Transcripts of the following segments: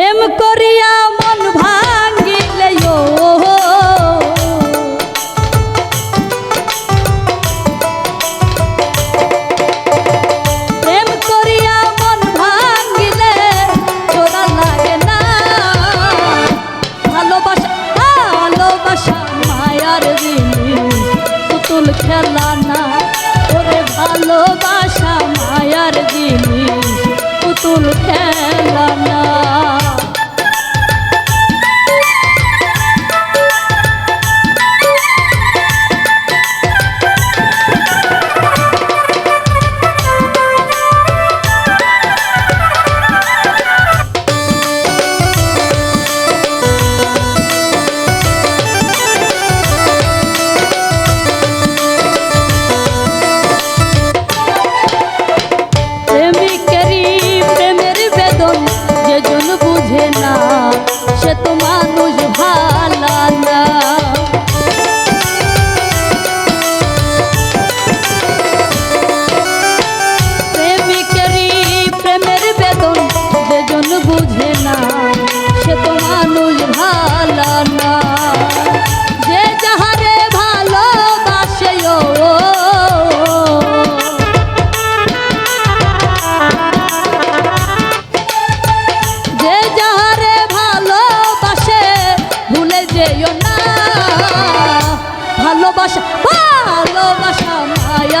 প্রেম করিয়া মন ভাঙিলে প্রেম করিয়া মন ভাঙিলে তোরা লাগে না। ভালোবাসা ভালোবাসা মায়ার জিনিস পুতুল খেলা না, ওরে ভালোবাসা।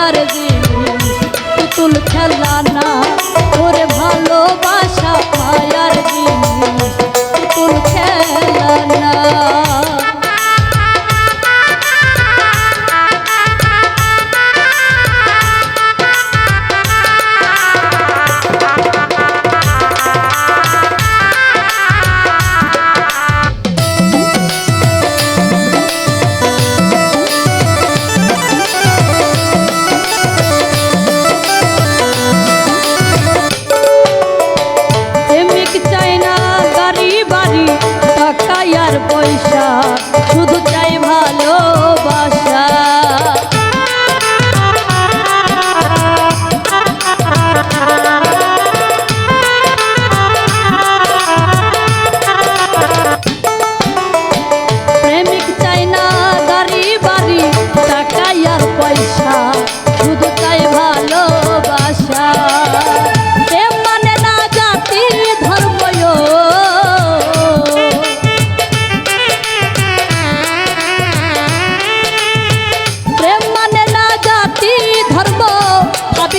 আমার জিনিস পুতুল খেলা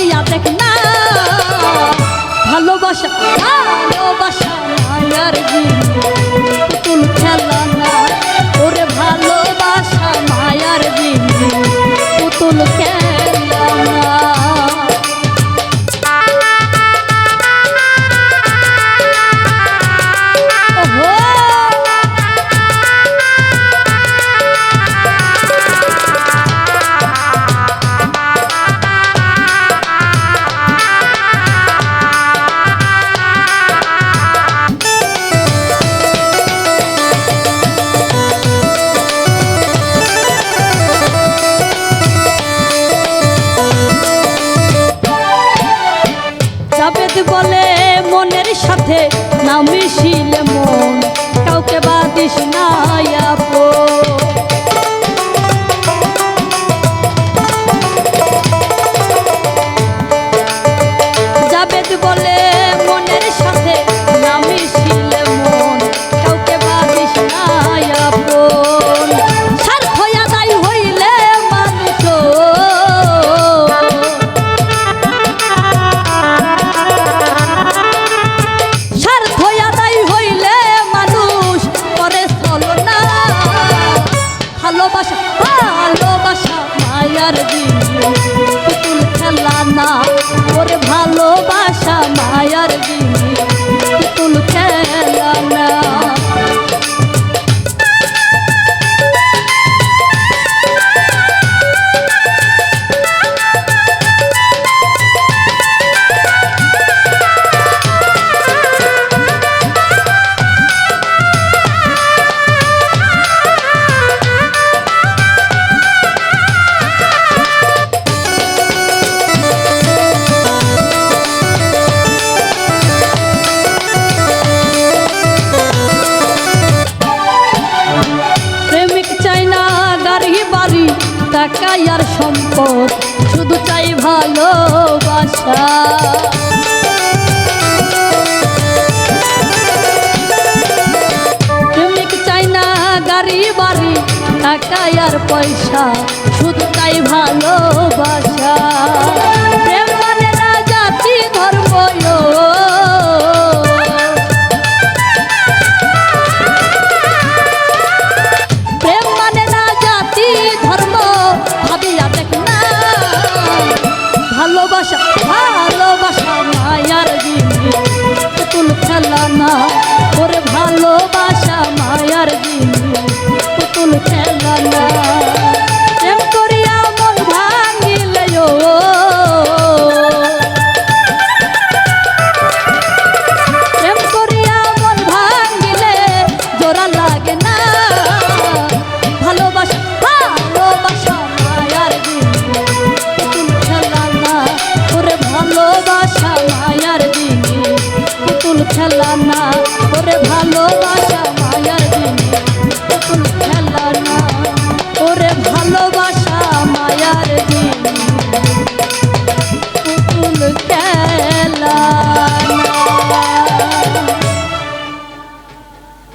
করিয়া দেখ না। ভালোবাসা ভালোবাসা মায়ার পুতুল খেলা বলে মনের সাথে না মিশিলে মন কাউকে বাদিস দিস আপ ভালোবাসা ভালোবাসা মায়ার পুতুল খেলা না ওরে ভালোবাসা মায়ার দিন। টাকাই আর সম্পদ, শুধু চাই ভালোবাসা। প্রেমিক চাই না গাড়ি, বাড়ি, টাকাই আর পয়সা, শুধু চাই ভালোবাসা। না ওরে